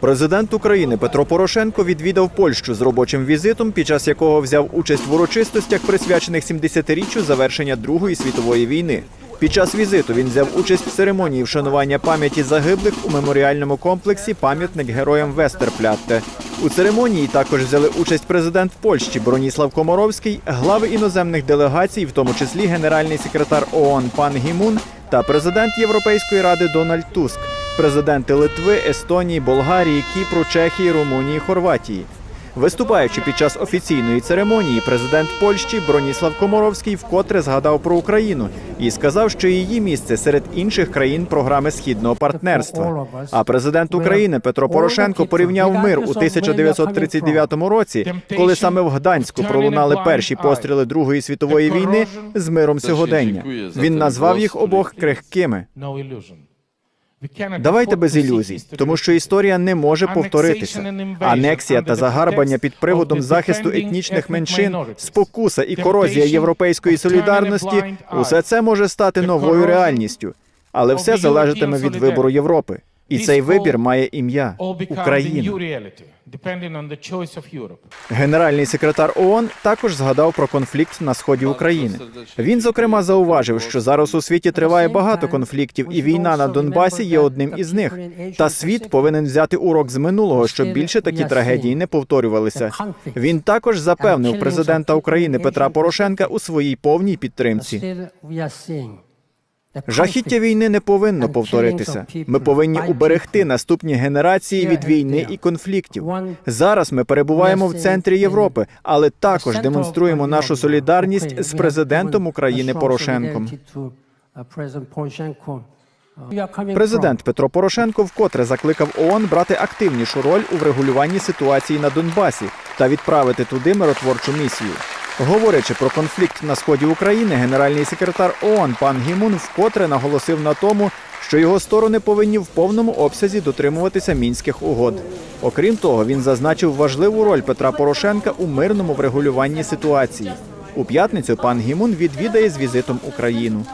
Президент України Петро Порошенко відвідав Польщу з робочим візитом, під час якого взяв участь в урочистостях, присвячених 70-річчю завершення Другої світової війни. Під час візиту він взяв участь в церемонії вшанування пам'яті загиблих у меморіальному комплексі Пам'ятник героям Вестерпляте. У церемонії також взяли участь президент Польщі Броніслав Комаровський, глави іноземних делегацій, в тому числі генеральний секретар ООН пан Гімун та президент Європейської ради Дональд Туск, президенти Литви, Естонії, Болгарії, Кіпру, Чехії, Румунії, Хорватії. Виступаючи під час офіційної церемонії, президент Польщі Броніслав Комаровський вкотре згадав про Україну і сказав, що її місце серед інших країн програми східного партнерства. А президент України Петро Порошенко порівняв мир у 1939 році, коли саме в Гданську пролунали перші постріли Другої світової війни з миром сьогодення. Він назвав їх обох крихкими. Давайте без ілюзій, тому що історія не може повторитися. Анексія та загарбання під приводом захисту етнічних меншин, спокуса і корозія європейської солідарності усе це може стати новою реальністю, але все залежатиме від вибору Європи. І цей вибір має ім'я Україна. Генеральний секретар ООН також згадав про конфлікт на сході України. Він зокрема зауважив, що зараз у світі триває багато конфліктів, і війна на Донбасі є одним із них. Та світ повинен взяти урок з минулого, щоб більше такі трагедії не повторювалися. Він також запевнив президента України Петра Порошенка у своїй повній підтримці. Жахіття війни не повинно повторитися. Ми повинні уберегти наступні генерації від війни і конфліктів. Зараз ми перебуваємо в центрі Європи, але також демонструємо нашу солідарність з президентом України Порошенком. Президент Петро Порошенко вкотре закликав ООН брати активнішу роль у врегулюванні ситуації на Донбасі та відправити туди миротворчу місію. Говорячи про конфлікт на сході України, генеральний секретар ООН пан Гімун вкотре наголосив на тому, що його сторони повинні в повному обсязі дотримуватися мінських угод. Окрім того, він зазначив важливу роль Петра Порошенка у мирному врегулюванні ситуації. У п'ятницю пан Гімун відвідає з візитом Україну.